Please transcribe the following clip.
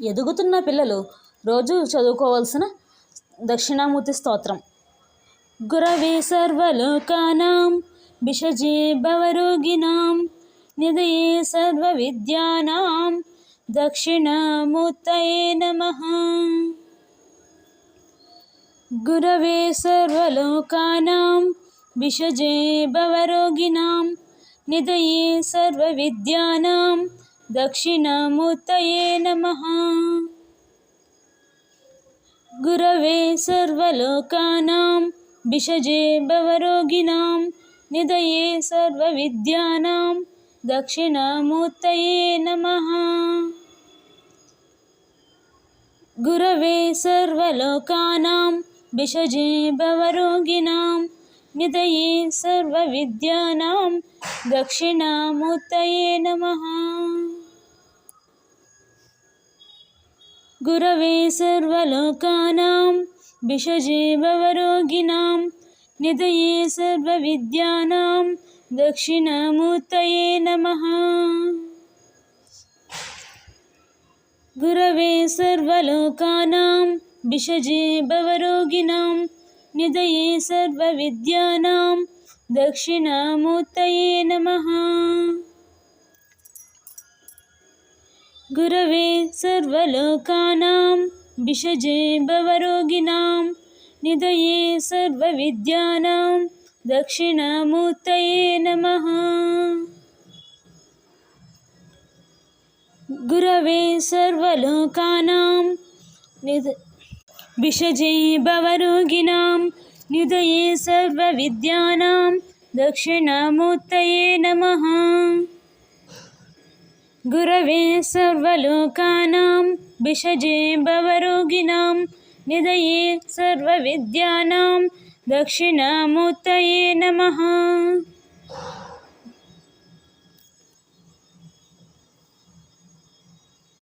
ఎదుగుతున్న పిల్లలు రోజు చదువుకోవాల్సిన దక్షిణామూర్తి స్తోత్రం. గురవే సర్వలోకానాం బిషజే భవరోగిణాం నిదయే సర్వ విద్యానాం దక్షిణామూర్తయే నమః. గురవే సర్వలోకానాం విషజే భవరోగిణాం నిదయే సర్వ విద్యానాం गुरवेतये गुरवे सर्वलोकानां विषजे भवरोगिणां निधये सर्वविद्यानां दक्षिणामूर्तये नमः। गुरवे सर्वलोकानां विषजे भवरोगिणां निधये सर्वविद्यानां दक्षिणामूर्तये नमः। గురవే సర్వలోకానాం విషజే భవరోగిణాం నిధయే సర్వవిద్యానాం దక్షిణామూర్తయే నమః గురవే సర్వలోకానాం విషజే భవరోగిణాం నిధయే సర్వవిద్యానాం దక్షిణామూర్తయే నమః गुरवे सर्वलोकानां, विषजे भवरोगिणां निधये सर्वविद्यानां, दक्षिणामूर्तये नमः। गुरवे सर्वलोकानां विषजे भवरोगिणां निधये सर्वविद्यानां, दक्षिणामूर्तये नमः। గురవే సర్వలోకానాం విషజే భవరోగిణాం నిధయే సర్వవిద్యానాం దక్షిణామూర్తయే నమః.